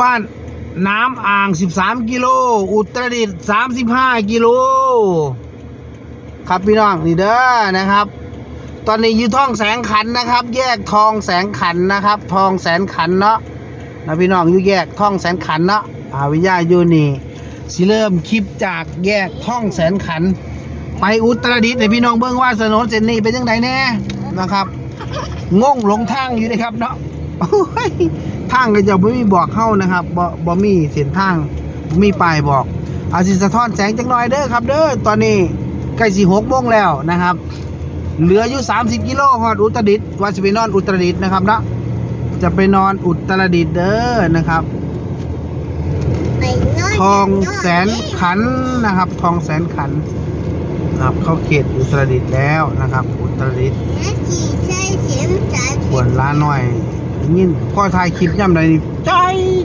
บ้านน้ำอ่าง 13 กิโล อุตรดิตถ์35 กิโล ครับพี่น้องนี่เด้อนะครับ ตอนนี้อยู่ท่องแสงขันนะครับ แยกทองแสงขันนะครับ ทองแสนขันเนาะนะพี่น้องอยู่แยกท่องแสนขันเนาะอาวิยาอยู่นี่สิเริ่มคลิปจากแยกท่องแสนขัน ไปอุตรดิตถ์ให้พี่น้องเบิ่งว่าถนนเส้นนี้เป็นยังไงแน่นะครับงงหลงทางอยู่นะครับเนาะ ทางก็จะบ่มีบอกเข้านะครับบ่บ่มีเส้นทางบ่มีป้ายบอกอาสิสะท้อนแสงจังหน่อยเด้อครับ เด้อตอนนี้ใกล้สิหกโมงแล้วนะครับ เหลืออยู่ 30 กิโลฮอดอุตรดิตถ์ว่าจะไปนอนอุตรดิตถ์นะครับเนาะจะไปนอนอุตรดิตถ์เด้อนะครับไปโน่นทองแสนขันนะครับ ทองแสนขันนะครับเข้าเขตอุตรดิตถ์แล้วนะครับ อุตรดิตถ์แม่จีใช้เสียงสายควรล้าน้อย ยินพ่อถ่ายคลิปย่ำใดนี่ใจ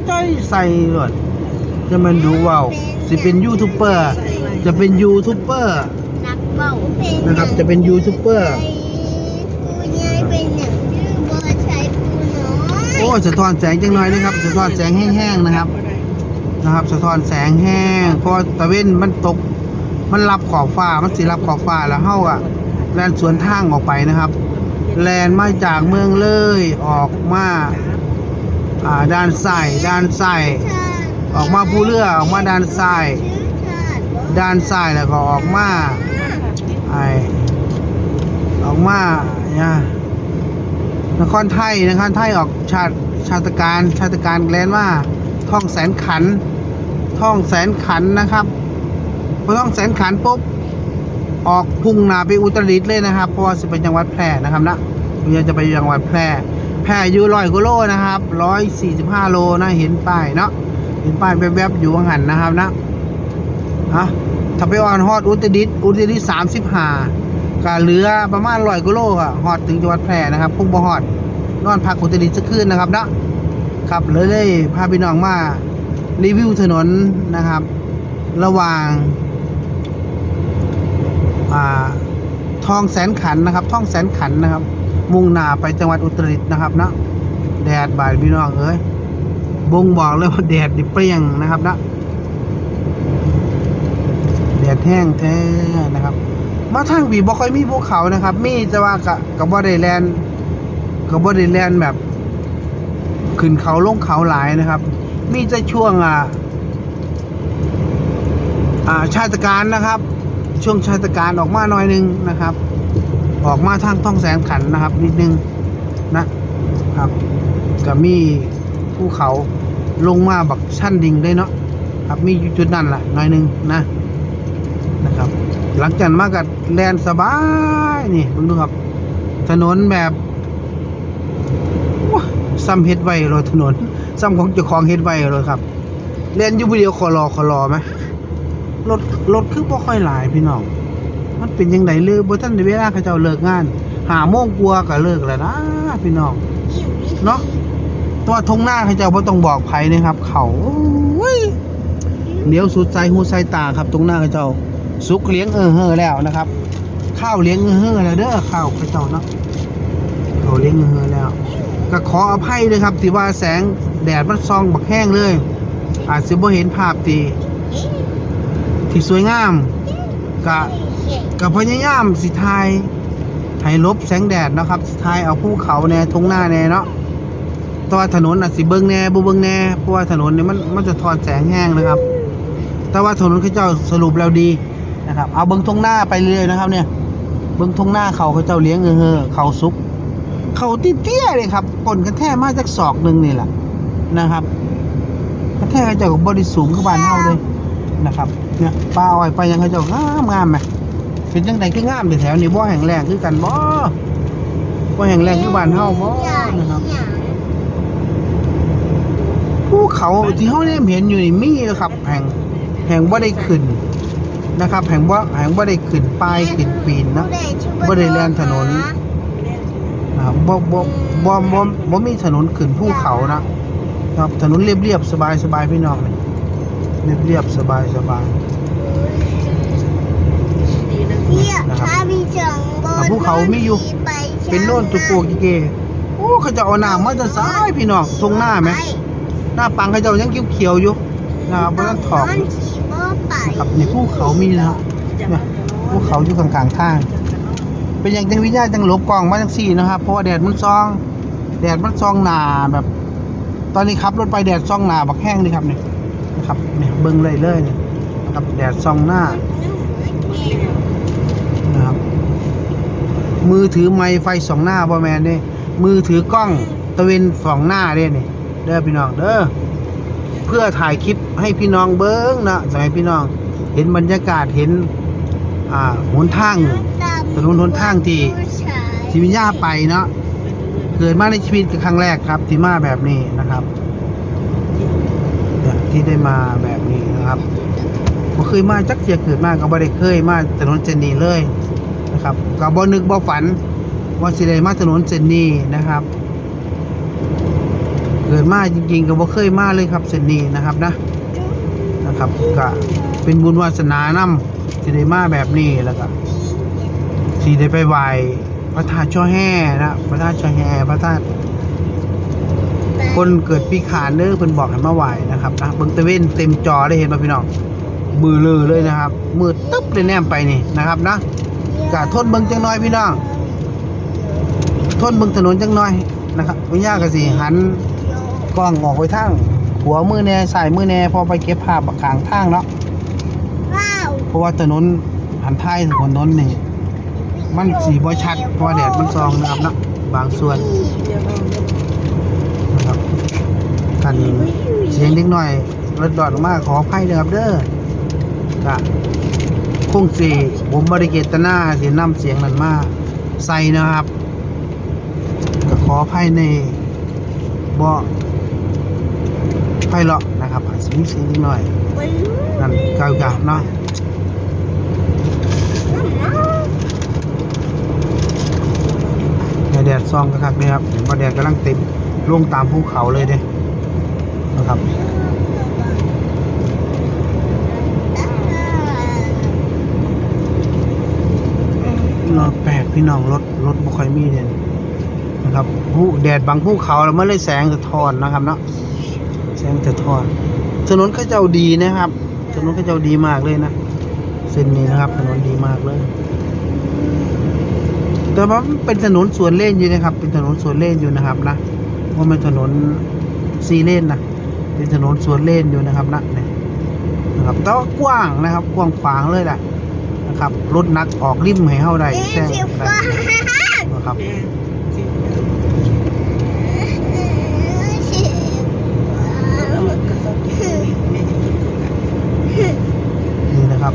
ใจใส่เลยจะมันดูเว่าสิเป็นยูทูบเบอร์จะเป็นยูทูบเบอร์นักเบาเป็นนะครับ จะเป็นยูทูบเบอร์ผู้ใหญ่เป็นหนึ่งชื่อบอใช้ผู้น้อยโอ้สะท้อนแสงจังหน่อยนะครับสะท้อนแสงแห้งๆนะครับ นะครับสะท้อนแสงแห้งพอตะเว้นมันตก มันรับขอบฟ้ามันสิรับขอบฟ้าแล้วเฮ้าอะแลนสวนทางออกไปนะครับ แลนมาจากเมืองเลยออกมาอ่าด้านซ้ายด้านซ้ายออกมาภูเรือออกมาด้านซ้ายด้านซ้ายแล้วก็ออกมาไอออกมาเนี่ยนครไทยนครไทยออกชาติชาติการชาติการแลนว่าท่องแสนขันท่องแสนขันนะครับพอท่องแสนขันปุ๊บ ออกพุ่งหนาไปอุตรดิตถ์เลยนะครับ เพราะว่าจะเป็นจังหวัดแพร่นะครับนะเดี๋ยวจะไปจังหวัดแพร่ แพร่อยู่ร้อยกิโลนะครับร้อยสี่สิบห้าโลนะเห็นป้ายเนาะเห็นป้ายแวบๆอยู่ข้างหันนะครับนะฮะถ้าไปออนฮอดอุตรดิตถ์อุตรดิตถ์สามสิบห้าก็เหลือประมาณร้อยกิโลอะฮอดถึงจังหวัดแพร่นะครับพุ่งบ่ฮอดนอนพักอุตรดิตถ์สักคืนนะครับนะครับเลยเลยพาพี่น้องมารีวิวถนนนะครับ ระหว่าง ทองแสนขันนะครับทองแสนขันนะครับ มุ่งหน้าไปจังหวัดอุตรดิตถ์นะครับนะแดดบ่ายพี่น้องเอ้ยบ่งบอกเลยว่าแดดดิเปรี้ยงนะครับนะแดดแห้งแท้นะครับมาทางบีบ่ค่อยมีภูเขานะครับ มีแต่ว่ากะกับบ่ได้แลนด์กับบ่ได้แลนด์แบบ ขึ้นเขาลงเขาหลายนะครับ มีแต่ช่วงอ่าอ่าชาติการนะครับ ช่วงชาตการออกมาหน่อยหนึงนะครับ ออกมาทางท่องแสนขันนะครับนิดนึงนะครับก็มีภูเขาลงมาบักชั้นดิ่งได้เนาะครับมีจุดนั้นแหละหน่อยหนึงนะนะครับ หลังจากมากับแลนสบายนี่เบิ่งดูครับถนนแบบซ้ำเฮ็ดไว้เลยถนนซ้ำของเจ้าของเฮ็ดไว้เลยครับแลนอยู่เดียวขอรอขอรอไหม รถรถคือบ่ค่อยหลายพี่น้อง มันเป็นยังไงเลยบ่ทันได้เวลาเขาเจ้าเลิกงาน หาโมงกว่าก็เลิกแล้วนะพี่น้อง เนาะตัวทงหน้าเขาเจ้าบ่ต้องบอกไผนะครับ เขาเนี้ยวสุดใจหูใส่ตาครับ ตรงหน้าเขาเจ้าสุกเลี้ยงเออเฮอแล้วนะครับ ข้าวเลี้ยงเออเฮอแล้วเด้อข้าวเขาเจ้าเนาะเขาเลี้ยงเออเฮอแล้วก็ขออภัยเลยครับที่ว่าแสงแดดมันส่องบักแห้งเลย อาจจะบ่เห็นภาพที่ ที่สวยงามกะกะพยายามสิทายให้ลบแสงแดดนะครับสิทายเอาภูเขาแน่ทงหน้าแน่เนาะแต่ว่าถนนอาจสิเบิ่งแน่บ่เบิ่งแน่เพราะว่าถนนเนี่ยมันมันจะทอนแสงแห้งนะครับ แต่ว่าถนนเขาเจ้าสรุปแล้วดีนะครับ เอาเบิ้งทงหน้าไปเรื่อยนะครับ เนี่ย เบิ้งทงหน้าเขาเขาเจ้าเลี้ยงเออเฮอเขาซุกเขาเตี้ยเลยครับปนกันแท้มาจากศอกหนึ่งนี่แหละนะครับกันแท้เขาเจ้าก็บริสูงเข้าบ้านเฮาเลย นะครับเนี่ยปลาอ้อยไปยังเขาเจ้างามงามไหมเป็นจังไดคืองามแต่แถวนี้บ่แห่งแรงคือกันบ่บ่แห่งแรงคือบ้านเฮาบ่นะครับภูเขาที่เฮาได้เห็นอยู่นี่มีนะครับ แห่งแห่งบ่ได้ขึ้นนะครับ แห่งบ่แห่งบ่ได้ขึ้นป้ายขึ้นปีนนะบ่ได้แล่นถนนนะครับบ่บ่บ่บ่บ่มีถนนขึ้นภูเขานะครับถนนเรียบๆสบายๆพี่น้องนี่ เรียบๆสบายๆเนี่ยถ้ามีจังบนอะภูเขามีอยู่ไปเป็นโน่นตุโกกิเกโอ้เขาจะเอาน้ำมาจะซ้ายพี่น้องทงหน้าไหมหน้าปังเขาเจ้ายังเขียวๆอยู่นะครับเพราะฉะนั้นถอกมันขี่บ่ไปกับในภูเขามีนะครับเนี่ยภูเขาอยู่กลางๆทางเป็นอย่างจังวิญญาณจังหลบกล้องมาจังสี่นะครับเพราะว่าแดดมันซอง แดดมันซองหนาแบบ ตอนนี้ขับรถไปแดดซองหนาบักแห้งนี่ครับเนี่ยนะ ครับเนี่ยเบิ้งเลยเลยเนี่ยครับแดดซองหน้านะครับมือถือไม้ไฟสองหน้าบอแมนเด้มือถือกล้องตะเวนสองหน้าเด้นี่เด้อพี่น้องเด้อเพื่อถ่ายคลิปให้พี่น้องเบิ้งนะจะให้พี่น้อง เห็นบรรยากาศเห็นอ่าหนทางถนนหนทางที่ที่วิญญาไปเนาะเกิดมาในชีวิตครั้งแรกครับที่มาแบบนี้นะครับ ที่ได้มาแบบนี้นะครับบ่เคยมาจักเทียเกิดมากก็บ่ได้เคยมาถนนเส้นนีเลยนะครับก็บ่นึกบ่ฝันว่าสิได้มาถนนเส้นนีนะครับเกิดมาจริงๆก็บ่เคยมาเลยครับเส้นนีนะครับนะนะครับก็เป็นบุญวาสนานำที่ได้มาแบบนี้แล้วก็ที่ได้ไปไหวพระธาตุช่อแห่นะพระธาตุช่อแห่พระธาตุ คนเกิดปีขานเด้อเพิ่นบอกให้มาไหว้นะครับนะเบิ่งตะเวนเต็มจอได้เห็นป่ะพี่น้องมือเลอเลยนะครับมืดตึ๊บเลยแนมไปนี่นะครับนะกะทนเบิ่งจังน้อยพี่น้องทนเบิ่งถนนจังน้อยนะครับวิญญาก็สิหันกล้องออกไปทางหัวมือแน่สายมือแน่พอไปเก็บภาพข้างทางเนาะว้าวเพราะว่าถนนหันท้ายถนนนี่มันสีบ่ชัดเพราะว่าแดดมันซองนะครับเนาะบางส่วนนะครับกั นเสียงเล็กน้อยรถดอดออกมาขออภัยนะครับเด้อกะคงสีผมบริเกตนาเสียนำเสียงนั้นมากใส่นะครับก็ขออภัยในบ่ไพเราะนะครับอาจจะมีเสียงเล็กน้อยนั่นเก่าๆเนาะแดดซองกระคักเนี่ยครับเห็นว่าแดดกำลังเต็มลงตามภูเขาเลยเด้ นะครับรถแปลกพี่น้องรถรถบ่ค่อยมีเนี่ยนะครับผู้แดดบังภูเขาแล้วมันเลยแสงสะท้อนนะครับเนาะแสงสะท้อนถนนเขาเจ้าดีนะครับถนนเขาเจ้าดีมากเลยนะเส้นนี้นะครับถนนดีมากเลย แต่ว่ามันเป็นถนนสวนเล่นอยู่นะครับ เป็นถนนสวนเล่นอยู่นะครับนะว่าเป็นถนนซีเล่นนะ เป็นถนนสวนเล่นอยู่นะครับนะเนี่ยนะครับแต่ว่ากว้างนะครับ กว้างขวางเลยแหละนะครับรถนักออกริมให้เฮาได้เอ๊ะแซงสีได้ฟ้านะครับสีฟ้านี่นะครับ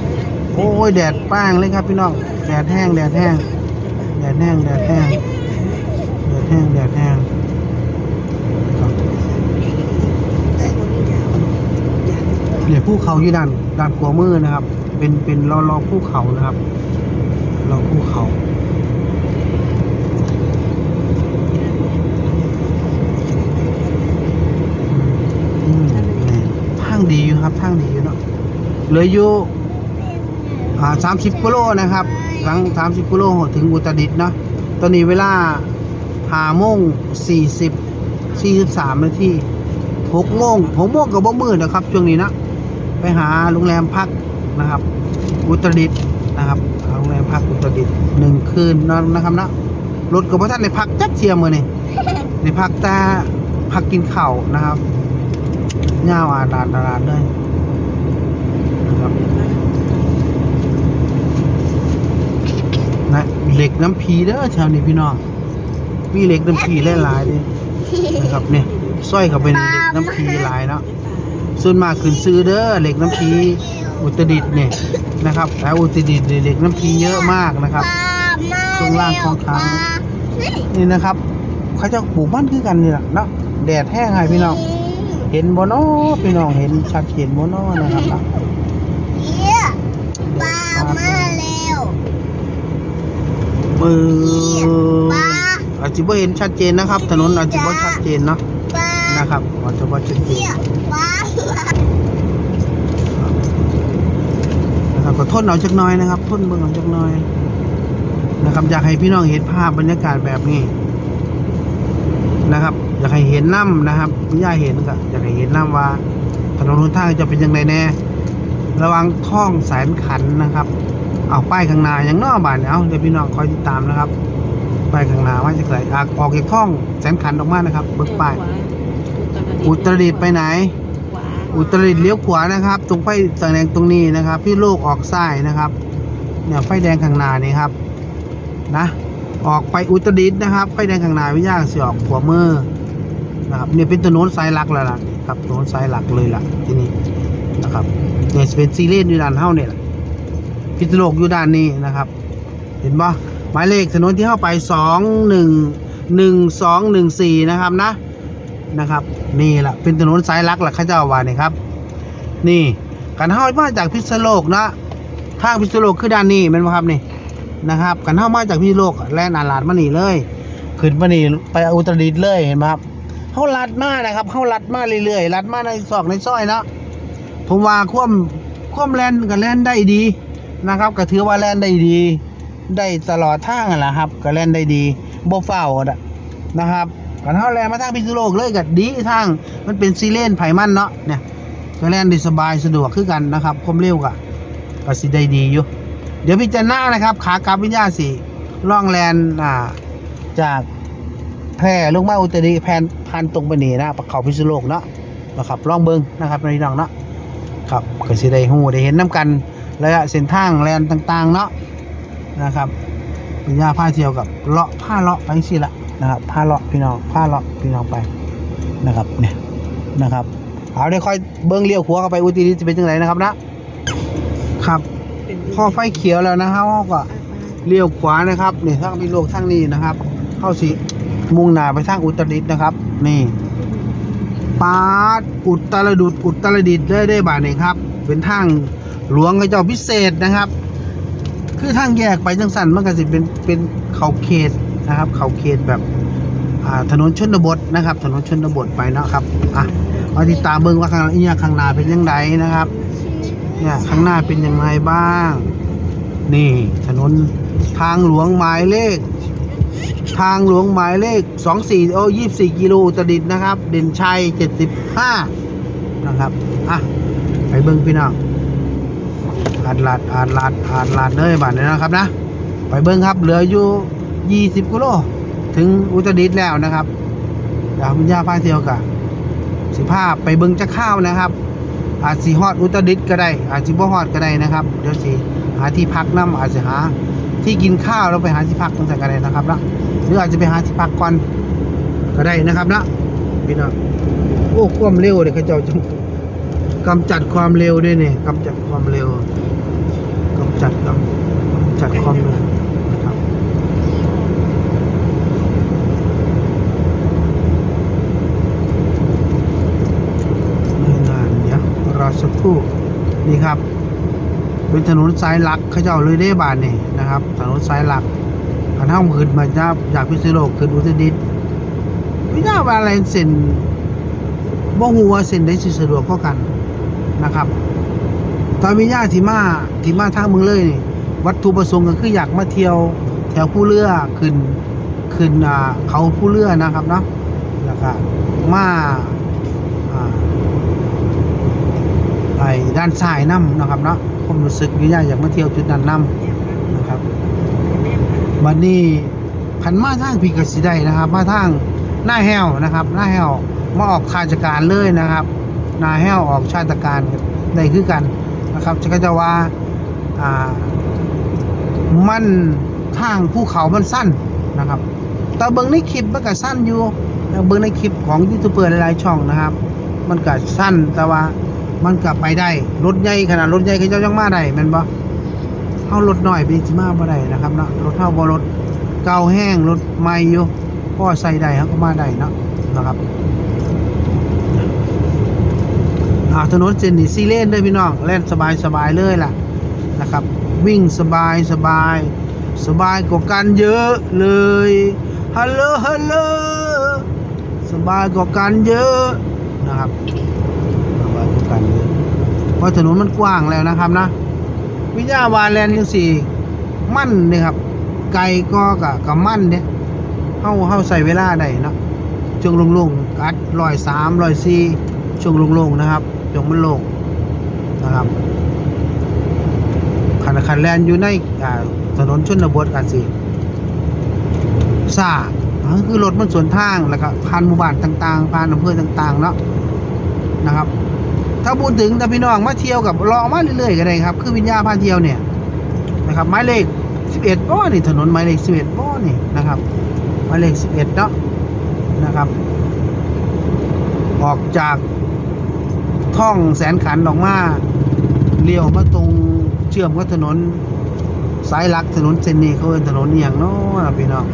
โอ้ยแดดป้างเลยครับพี่น้องแดดแห้งแดดแห้งแดดแห้งแดดแห้งแดดแห้งแดดแห้งครับเนี่ย ภูเขาอยู่ด้านด้านขวามือนะครับ เป็นเป็นรอรอภูเขานะครับรอภูเขาอืมนี่ทางดีอยู่ครับทางดีอยู่เนาะเหลืออยู่สามสิบกิโลนะครับหลังสามสิบกิโลถึงอุตรดิตถ์เนาะตอนนี้เวลาห้าโมงสี่สิบสี่สิบสามนาทีหกโมงหกโมงกับบ่มืดนะครับช่วงนี้นะ ไปหาโรงแรมพักนะครับ อุตรดิตถ์นะครับหาโรงแรมพักอุตรดิตถ์หนึ่งคืนนอนนะครับนะรถกับพระท่านในพักจัดเทียมมือนี่ในพักแต่พักกินข้าวนะครับเงาวอาดาดาดาดเลยนะครับนะเหล็กน้ำพีเด้อแถวนี้พี่น้องมีเหล็กน้ำพีหลายๆเด้นะครับเนี่ยสร้อยเข้าไปในเหล็กน้ำพีหลายเนาะ ส่วนมากขึ้นซื้อเด้อเหล็กน้ำพีอุตรดิตถ์เนี่ยนะครับแต่อุตรดิตถ์เนี่ยเหล็กน้ำพีเยอะมากนะครับช่วงล่างของขานี่นะครับ เขาจะปลูกบ้านคือกันนี่แหละเนาะแดดแห้งไงพี่น้อง เห็นบ่เนาะพี่น้องเห็นชัดเห็นบ่เนาะนะครับเนาะเยี่ยปลามาแล้วเออปลาอาจจะบ่เห็นชัดเจนนะครับ ถนนอาจจะบ่ชัดเจนเนาะปลา นะครับอาจจะบ่ชัดเจนเยี่ยปลานะครับก็ทนเอาจักหน้อยนะครับทนเบิ่งเอาจักหน้อย นะครับ อยากให้พี่น้องเห็นภาพบรรยากาศแบบนี้นะครับ อยากให้เห็นน้ำนะครับพี่ย่าเห็นก็อยากให้เห็นน้ำว่าถนนหนทางจะเป็นยังไงแน่ ระวังท่องแสนขันนะครับเอาป้ายข้างหน้าอย่างนอกบ้านเนี่ยเอาเดี๋ยวพี่น้องคอยติดตามนะครับป้ายข้างหน้าว่าจะใส่ออกออกจากท่องแสนขันออกมานะครับ เบิกป้าย อุตรดิตถ์ไปไหน อุตรดิตถ์เลี้ยวขวานะครับ ตรงไฟแดงตรงนี้นะครับ พี่โลกออกซ้ายนะครับเนี่ยไฟแดงข้างหน้านี่ครับนะออกไปอุตรดิตถ์นะครับ ไฟแดงข้างหน้าวิญญาณสิออกขวามือนะครับเนี่ยเป็นถนนสายหลักแล้วล่ะครับถนนสายหลักเลยล่ะที่นี่นะครับเนี่ยเป็นซีเรียสอยู่ด้านเท่าเนี่ยแหละพิษโลกอยู่ด้านนี้นะครับ เห็นปะหมายเลขถนนที่เข้าไปสองหนึ่งหนึ่งสองหนึ่งสี่นะครับนะ นะครับ นี่แหละเป็นถนนสายลักหลักข้าเจ้าวานี่ครับ นี่กันเข้ามาจากพิษโลกนะทางพิษโลกคือด้านนี้แมันบ่ครับนี่นะครับกันเข้ามาจากพิษโลกแล่นอาลาดมานี่เลยขึ้นมานี่ไปอุตรดิตถ์เลยเห็นไหมครับเขาลัดมานะครับเขาลัดมาเรื่อยๆลัดมาในซอกในซอยนะผมว่าความความแลนกับแลนได้ดีนะครับ ก็ถือว่าแลนได้ดี ได้ตลอดทางแหละครับ ก็แลนได้ดีโบ่เฝ้าวอะนะครับ กันเท่าแลนมาทางพิษณุโลกเลยก็ดีทางมันเป็นซีเลนไผมันเนาะเนี่ยก็แลนได้สบายสะดวกคือกันนะครับความเร็วก็ก็สิได้ดีอยู่ เดี๋ยวพิจารณานะครับ ขากลับวิญญาสิล่องแลนอ่าจากแพร่ลงมาอุตรดิแพนพันตรงไปนี่นะเขาพิษณุโลกเนาะนะครับล่องเบิงนะครับในน้องเนาะครับก็สิได้ฮู้ได้เห็นน้กันระยะเส้นทางแลนต่างๆเนาะนะครับปัญญาพาเที่ยวกับเลาะผ้าเลาะไปสิละ นะครับผ้าเลาะพี่น้องผ้าเลาะพี่น้องไปนะครับเนี่ยนะครับเอาเดี๋ยวค่อยเบิ้งเลี้ยวขวาเข้าไปอุตรดิตจะเป็นยังไงนะครับนะครับพอไฟเขียวแล้วนะครับเราก็เลี้ยวขวานะครับเนี่ทางพิษณุโลกทางนี้นะครับ เข้าสิมุ่งหน้าไปทางอุตรดิตนะครับ นี่ปาดอุตรดุดอุตรดิตได้ได้บาทนี่ครับ เป็นทางหลวงกระเจ้าพิเศษนะครับ คือทางแยกไปจังสันมันก็สิเป็นเป็นเขาเขต นะครับ เขาเขตแบบถนนชนบทนะครับ ถนนชนบทไปเนาะครับอะมาติดตามเบิ่งว่าข้างอียข้างหน้าเป็นยังไงนะครับเนี่ยข้างหน้าเป็นยังไงบ้าง นี่ถนนทางหลวงหมายเลข ทางหลวงหมายเลข24โอ้24กิโลตดิตนะครับ เด่นชัย75นะครับอะไปเบิ่งพี่น้องอาดลาดอาดลาดอาดลาดเลยบ้านนี้นะครับนะ ไปเบิ่งครับเหลืออยู่ 20กิโลถึงอุตรดิตถ์แล้วนะครับเดี๋ยวคุณย่าพาเที่ยวกะสิภาพไปเบิงจะข้าวนะครับ อาจสิฮอดอุตรดิตถ์ก็ได้ อาจสิบ่ฮอดก็ได้นะครับ เดี๋ยวสิหาที่พักนํอาจสิหาที่กินข้าวแล้วไปหาที่พักตั้งแต่ก็ได้นะครับนะหรืออาจจะไปหาที่พักก่อนก็ได้นะครับนะพี่น้องโอ้ความเร็วเลยเขาเจ้าจงกำจัดความเร็วด้วยเนี่ยกำจัดความเร็วกำจัดกำกำจัดความเร็วนะครับไม่นานเดี๋ยวรอสัก คู่นี่ครับ เป็นถนนสายหลักเขาเจ้าเลยได้บานนี่นะครับ ถนนสายหลักอันห้องขึ้นมาจากจากพิษณุโลกขึ้นอุตรดิตถ์ไม่ทราบว่าอะไรเส้นบ่ฮู้ว่าเส้นใดสิสะดวกกว่ากันนะครับตอนมีญาติมาที่มาทางเมืองเลยนี่วัตถุประสงค์ก็คืออยากมาเที่ยวแถวผู้เรือขึ้นขึ้นเขาผู้เรือนะครับเนาะแล้วก็มาอ่า ไอ้ ด้านซ้ายน้ำนะครับเนาะผมรู้สึกอยู่ยากอยากมาเที่ยวจุดนั้นน้ำนะครับบัดนี้ขันมาทางพีกสิได้นะครับ มาทางหน้าแห้วนะครับ หน้าแห้วมาออกราชการเลยนะครับหน้าแห้วออกชาติการได้คือกันนะครับจะก็จะว่าอ่ามันทางภูเขามันสั้นนะครับแต่เบิ่งในคลิปมันก็สั้นอยู่เบิ่งในคลิปของยูทูบเบอร์หลายๆช่องนะครับ มันก็สั้นแต่ว่า มันกลับไปได้รถใหญ่ขนาดรถใหญ่เขาเจ้ายังมาได้ม่นบ่เฮารถน้อยไปสิมาบ่ได้นะครับเนาะรถเฮาบ่รถเก่าแห้งรถใหม่อยู่พอใส่ได้เฮาก็มาได้เนาะนะครับอาถนนเส้นนี้ซีเล่นเด้อพี่น้องแล่นสบายสบายเลยล่ะนะครับ วิ่งสบายสบายสบายกว่ากันเยอะเลยฮัลโหลฮัลโหลสบายกว่ากันเยอะนะครับ เอาไว้คู่กันเลย เพราะถนนมันกว้างแล้วนะครับนะ วิญญาวาแลนด์ยังสี่มั่นนี่ครับ ไกลก็กับกับมั่นเนี่ยเฮาเฮาใส่เวลาได้เนาะช่วงโล่งๆกัดร้อยสามร้อยสี่ช่วงโล่งๆนะครับช่วงมันโล่งนะครับคันคันแลนอยู่ในถนนชนบทกันสิซ่าคือรถมันสวนทางแล้วก็ผ่านหมู่บ้านต่าง ๆ ผ่านอำเภอต่าง ๆ เนาะนะครับ ถ้าพูดถึงถ้าพี่น้องมาเที่ยวกับรอมาเรื่อยๆก็ได้ครับ คือวิญญาณพาเที่ยวเนี่ยนะครับหมายเลข11ป้อนี่ถนนหมายเลข11ป้อนี่นะครับหมายเลข11เนาะนะครับออกจากท่องแสนขันออกมาเลี้ยวมาตรงเชื่อมกับถนนสายหลักถนนเส้นนี้เขาเอินถนนเอหย่างเนาะล่ะพี่น้อง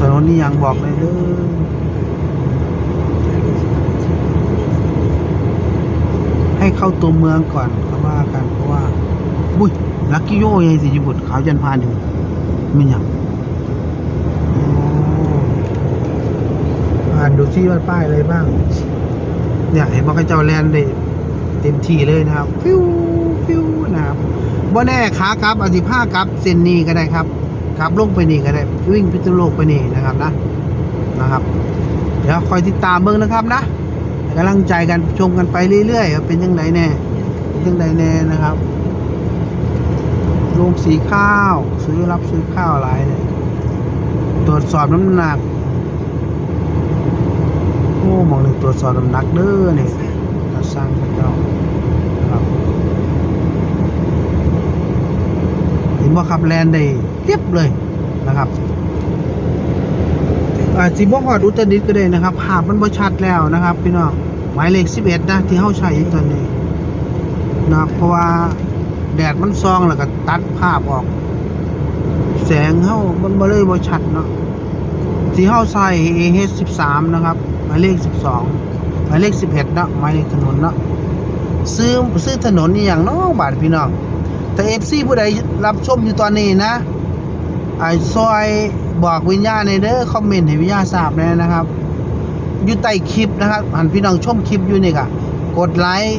ถนนเนียงบอกเลยเด้อ ให้ เข้าตัวเมืองก่อนเขาว่ากันเพราะว่าบุ้ยลักกี้โย่ยังสิญี่ปุ่นขาวจันพานอยู่ไม่ยังอ่านดูซิว่าป้ายอะไรบ้าง เนี่ยเห็นบอกให้เจ้าแลนได้เต็มที่เลยนะครับ ฟิวฟิวนะครับบ่แน่ขากลับอธิภาคกลับเส้นนี้ก็ได้ครับกลับลงไปนี่ก็ได้ วิ่งพิษณุโลกไปนี่นะครับนะนะครับ เดี๋ยวคอยติดตามเบิ่งนะครับนะ กำลังใจกันชมกันไปเรื่อยๆเป็นยังไงแน่เป็นยังไงแน่นะครับโรงสีข้าว ซื้อรับซื้อข้าวอะไรเนี่ยตรวจสอบน้ำหนักโอ้มองหนึ่งตรวจสอบน้ำหนักเด้อเนี่ยตาสร้างพระเจ้าครับเห็นว่าขับแลนได้เรียบเลยนะครับ อาจิบฮอดอุตรดิตก็ได้นะครับภาพมันบ่ชัดแล้วนะครับพี่น้องหมายเลข 11นะที่เฮาใช้อยู่ตอนนี้นะเพราะว่าแดดมันซองแล้วก็ตัดภาพออก แสงเฮามันบ่เลยบ่ชัดเนาะที่เฮาใช้ AH13 นะครับ หมายเลข 12 หมายเลข 11เนะหมายเลขถนนเนาะซื้อซื้อถนนนี่อย่างนาะบาดพี่น้องแต่ FC ผู้ใดรับชมอยู่ตอนนี้นะไอ้ซอย บอกวิญญาณในเด้อคอมเมนต์ให้วิญญาณทราบแน่นะครับ อยู่ใต้คลิปนะครับหันพี่น้องชมคลิปอยู่นี่ก็กดไลค์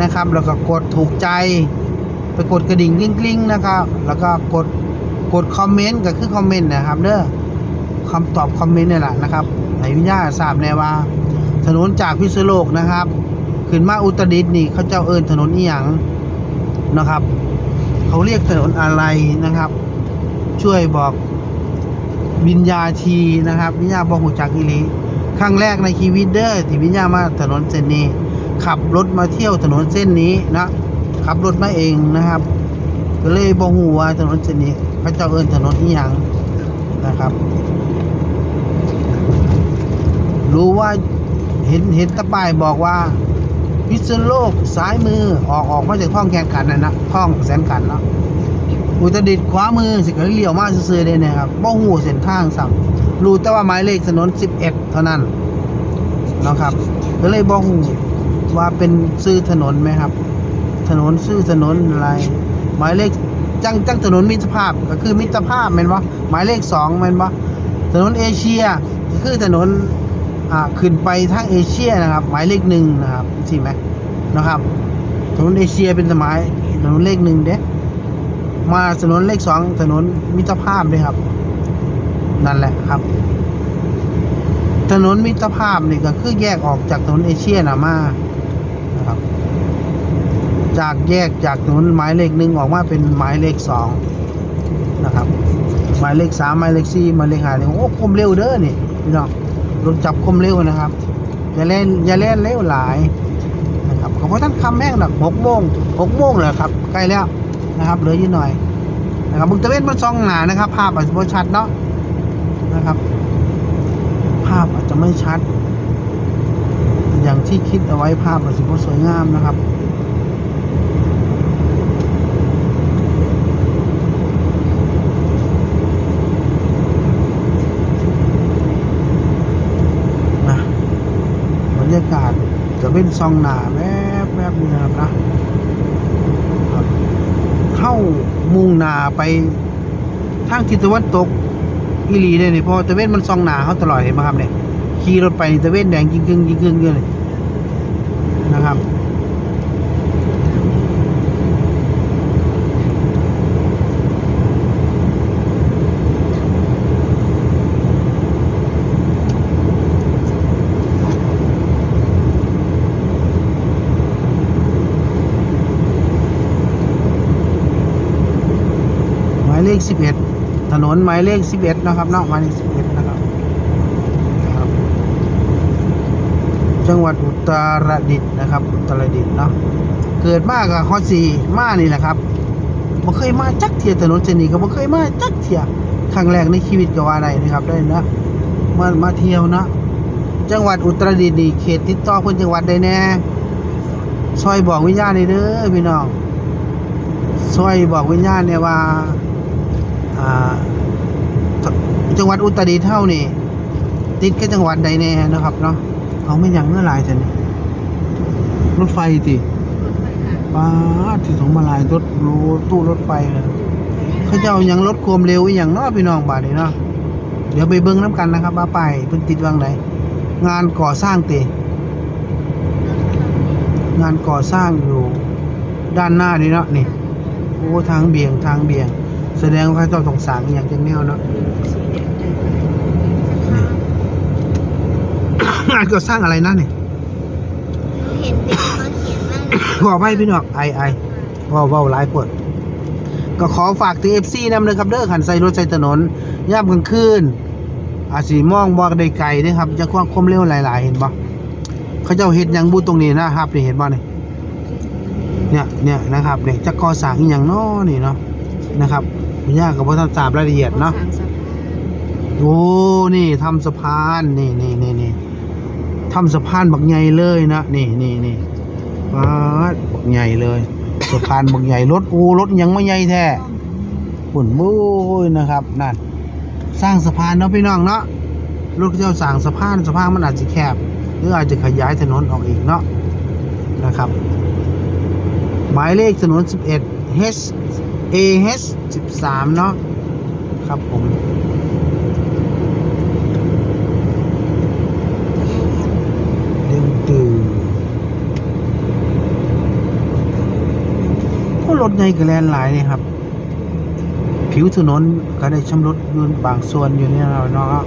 นะครับ แล้วก็กดถูกใจ ไปกดกระดิ่งกริ๊งๆนะครับ แล้วก็กดกดคอมเมนต์ก็คือคอมเมนต์นะครับเด้อคำตอบคอมเมนต์นี่แหละนะครับให้วิญญาณทราบแน่ว่า ถนนจากพิษณุโลกนะครับขึ้นมาอุตรดิตถ์นี่เขาเจ้าเอิญถนนอีหยังนะครับ เขาเรียกถนนอะไรนะครับ ช่วยบอก วิญญาทีนะครับ วิญญาบอกหูจักอีหลีครั้งแรกในชีวิตเด้อที่วิญญามาถนนเส้นนี้ ขับรถมาเที่ยวถนนเส้นนี้นะขับรถมาเองนะครับ ก็เลยบอกหูว่าถนนเส้นนี้พระเจ้าเอิญถนนอีหยังนะครับ รู้ว่าเห็นเห็นตะป้ายบอกว่าพิษณุโลกซ้ายมือออกออกมาจากท่องแข่งขันนะนะท่องแสนขันเนาะ อุตรดิตถ์ขวามือสิก็เลี้ยวมาซื่อๆเลยนะครับบ่ฮู้เส้นทางซ้ำรู้แต่ว่าหมายเลขถนน 11 เท่านั้นนะครับก็เลยบ่ฮู้ว่าเป็นชื่อถนนไหมครับ ถนนชื่อถนนอะไร หมายเลขจังจังถนนมิตรภาพก็คือมิตรภาพแม่นบ่หมายเลข2แม่นบ่ถนนเอเชียคือถนนอ่าขึ้นไปทางเอเชียนะครับ หมายเลขหนึ่งนะครับใช่ไหมนะครับถนนเอเชียเป็นสมัยถนนเลขหนึ่งเด้ มาถนนเลขสองถนนมิตรภาพเลยครับ นั่นแหละครับ ถนนมิตรภาพนี่ก็คือแยกออกจากถนนเอเชียนะมานะครับ จากแยกจากถนนหมายเลขหนึ่งออกมาเป็นหมายเลขสองนะครับ หมายเลขสามหมายเลขสี่หมายเลขห้าเนี่ยโอ้คมเร็วเด้อนี่พี่น้องรถจับคมเร็วนะครับ อย่าเล่นอย่าเล่นเร็วหลายนะครับขอบพระท่านคำแม่งหนักหกโมงหกโมงเลยครับใกล้แล้ว นะครับเหลืออยู่หน่อยนะครับมึงตะเวนมันซองหนานะครับ ภาพอาจจะไม่ชัดเนาะนะครับ ภาพอาจจะไม่ชัด อย่างที่คิดเอาไว้ภาพอาจจะไม่สวยงามนะครับนะบรรยากาศจะเป็นซองหนาแวบแวบๆนี่นะครับนะามุ่งหน้าไปทางทิศตะวันตกอีหลีเนี่ยนี่พอตะเวนมันซองหนาเขาตลอดเห็นไหมครับเนี่ยขี่รถไปตะเวนแดงยิงกึ่งยิงกึ่งเยอะเลย ขสิบเอ็ดถนนหมายเลขสิบเอ็ดนะครับนาะหมายเลขสิบเอ็ดนะครับครับ จังหวัดอุตรดิตถ์นะครับ อุตรดิตถ์เนาะเกิดมากกับข้อสีมานี่แหละครับบ่เคยมาจักเทียถนนเส้นนี้ก็บ่เคยมาจักเทียครั้งแรกในชีวิตก็ว่าได้นะครับได้เนะมามาเที่ยวนะ จังหวัดอุตรดิตถ์นี่เขตติดต่อเพิ่นจังหวัดใดแน่ซอยบอกวิญญาณหน่อยเด้อพี่น้องซอยบอกวิญญาณเนี่ยว่าอ่า จังหวัดอุตรดิตถ์เฮานี่ติดกับจังหวัดใดแน่นะครับเนาะเอาไม่ยังเมื่อหลายจังนี่รถไฟติป้าที่สงมาลายรถรูตู้รถไฟเลยเขาจะเอายังรถความเร็วอหย่างเนาะพี่น้องบาดนี้เนาะเดี๋ยวไปเบิ่งน้ำกันนะครับว่าไปเพิ่นติดวางไหนงานก่อสร้างติงานก่อสร้างอยู่ด้านหน้านี่เนาะนี่โอ้ทางเบี่ยงทางเบี่ยง แสดงว่าเขาจ้าต้องสร้างอย่างจังแนวเนาะ งานก่อสร้างอะไรนะนี่เห็นเด็กเขาเขียนว่าบอกไม่พี่น้องไอไอเว่าเว่าหลายปวดก็ขอฝากถึงเอฟซีนำเลยครับเด้อขันใส่รถใส่ถนนย่ามกลางคืนอาจสีมองบอกได้ไกลเด้อครับ จะความคมเร็วหลาย ๆ เห็นบ่เขาเจ้าเห็ดหยังบูตรงนี้นะครับนี่เห็นบ่นี่เนี่ยเนี่ยนะครับเนี่ยจะก่อสร้างอหย่างเน้อนี่เนาะนะครับพี่ย่ากับพ่อท่านทราบรายละเอียดเนาะโอ้นี่ทำสะพานนี่นี่นี่นี่ ทำสะพานบักใหญ่เลยนะนี่นี่นี่ว้าบักใหญ่เลยสะพานบักใหญ่รถอูรถยังไม่ใหญ่แท้หุ่นบู้ยนะครับนั่นสร้างสะพานเนาะพี่น้องเนาะรถเจ้าสร้างสะพานสะพานมันอาจจะแคบ หรืออาจจะขยายถนนออกอีกเนาะนะครับ หมายเลขถนน 11 H A H 13 เนาะครับผม เรื่องตื่นโอ้ รถใหญ่กับแลนหลายเลยครับ ผิวถนนก็ได้ชำรุดอยืนบางส่วนอยู่เนี่ยเนาะ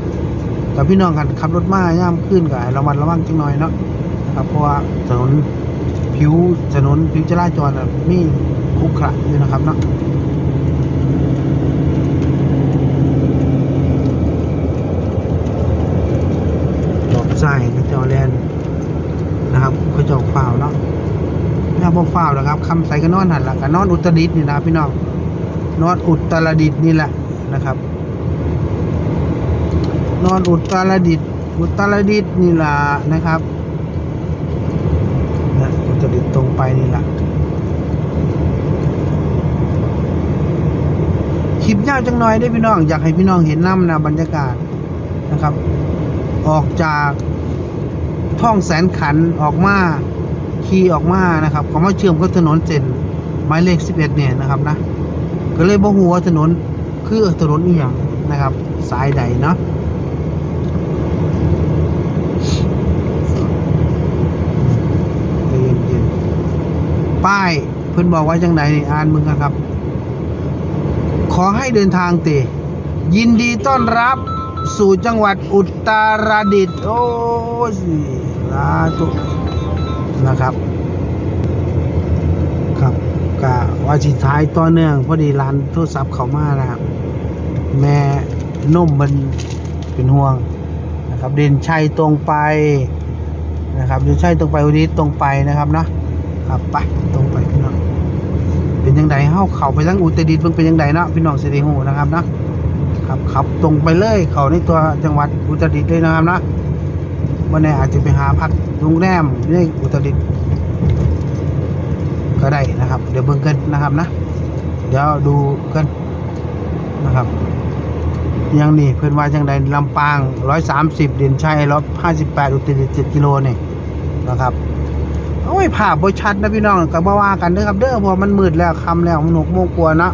แต่พี่น้องกันขับรถมาย่ามขึ้นก็ให้ระมัดระวังจังหน่อยเนาะครับเพราะว่าถนนผิวถนนผิวจราจรน่ะมีขรุขระอยู่นะครับเนาะดอกใจก็จอแลนนะครับเขาเจาฝ่าเนาะ ถ้าบ่ฝ่าวนะครับคำใส่ก็นอนหันหลังก็นอนอุตรดิตนี่นะพี่น้องนอนอุตรดิตนี่แหละนะครับ นอนอุตรดิตอุตรดิตนี่แหละนะครับนะอุตรดิตตรงไปนี่แหละคลิปยาวจังหน่อยได้พี่น้องอยากให้พี่น้องเห็นน้ำนะบรรยากาศนะครับ ออกจากท่องแสนขันออกมา ขี่ออกมานะครับเขามาเชื่อมกับถนนเส้นหมายเลข 11 เนี่ยนะครับนะก็เลยบ่ฮู้ว่าถนนคือถนนอีหยังนะครับ สายใดเนาะใจเย็นๆป้ายเพิ่อนบอกว่าจังไดนี่อ่านมึงกันครับ ขอให้เดินทางเตยินดีต้อนรับสู่จังหวัดอุตรดิตถ์โอ้ยสาธุ นะครับ ครับกะว่าสิท้ายต่อเนื่องพอดีร้านโทรศัพท์เขามานะครับ แม่นุ่มมันเป็นห่วงนะครับ เด่นชัยตรงไปนะครับเด่นชัยตรงไปวันนี้ตรงไปนะครับเนาะครับไปตรงไปพี่น้องเป็นยังไงเฮาเขาไปทั้งอุตรดิตถ์เพิ่งเป็นยังไงเนาะพี่น้องเสิได้ฮู้นะครับเนาะครับขับตรงไปเลย เขาในตัวจังหวัดอุตรดิตถ์เลยนะครับเนาะ วันนี้อาจจะไปหาพักโรงแรมในอุตรดิตถ์ก็ได้นะครับ เดี๋ยวเบิ่งกันนะครับนะ เดี๋ยวดูกันนะครับยังนี่เพื่อนว่าจังใดลำปางร้อยสามสิบเด่นชัยร้อยห้าสิบแปดอุตรดิตถ์เจ็ดกิโลนี่นะครับโอ้ยภาพบ่ชัดนะพี่น้องก็บ่ว่ากันเด้อครับเด้อพราะมันมืดแล้วค่ำแล้วมันหกโมงกว่านะ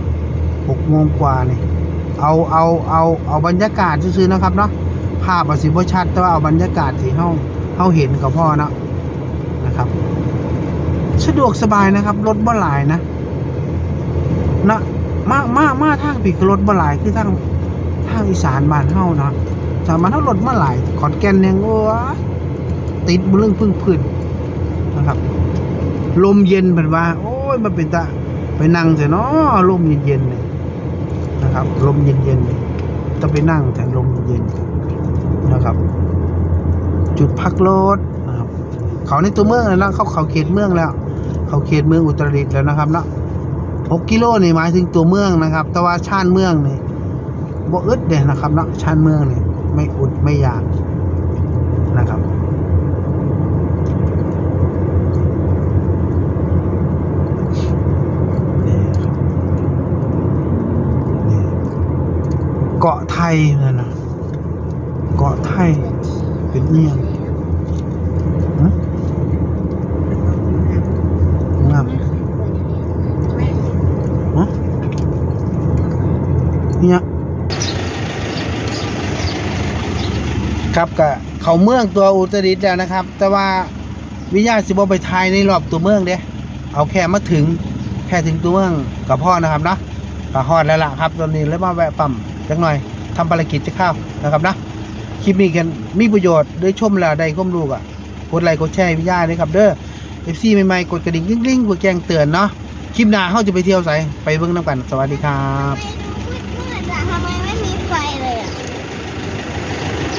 หกโมงกว่านี่เอาเอาเอาเอาบรรยากาศซื่อๆนะครับเนาะ ภาพอาจสิบ่ชัด แต่ว่าเอาบรรยากาศที่เฮาเฮาเห็นก็พอเนาะนะครับ สะดวกสบายนะครับ รถบ่หลายนะนะมามามาทางปีกรถบ่หลายคือทางทางอีสานบ้านเฮาเนาะสามารถเฮารถมาหลายขอนแก่นยังโอ้ยติดบ่เรื่องพึ่งพื้นนะครับ ลมเย็นเป็นว่า โอ้ยมันเป็นตาไปนั่งเถอะเนาะลมเย็นๆเนี่ยนะครับ ลมเย็นๆต้องไปนั่งแต่ลมเย็นๆ นะครับ จุดพักรถนะครับ เขาในตัวเมืองแล้วนะเขาเขาเขตเมืองแล้ว เขาเขตเมืองอุตรดิตถ์แล้วนะครับเนาะหกกิโลนี่หมายถึงตัวเมืองนะครับ แต่ว่าชานเมืองนี่บ่อึดเด้นะครับเนาะชานเมืองนี่ไม่อุดไม่ยากนะครับเกาะไทยนะ กาะไทย เป็นเอียงฮะงามฮะเนี่ยครับกะเขาเมืองตัวอุตรดิตถ์แล้วนะครับ แต่ว่าวิญญาณสิบไปทายในรอบตัวเมืองเด้เอาแค่มาถึงแค่ถึงตัวเมืองกับพ่อนะครับนะก็ฮอดแล้วล่ะครับตอนนี้เลยมาแวะปั๊มจักหน่อยทำภารกิจจะเข้านะครับนะ คลิปนี้กันมีประโยชน์ได้ชมแล้วได้ข้อมรู้อะกดไลค์กดแชร์พี่ย่าด้วยครับ เด้อ FC ใหม่ๆกดกระดิ่งกริ๊งๆเพื่อแจ้งเตือนเนาะคลิปหน้าเขาจะไปเที่ยวไสไปเบิ่งน้ำกันสวัสดีครับ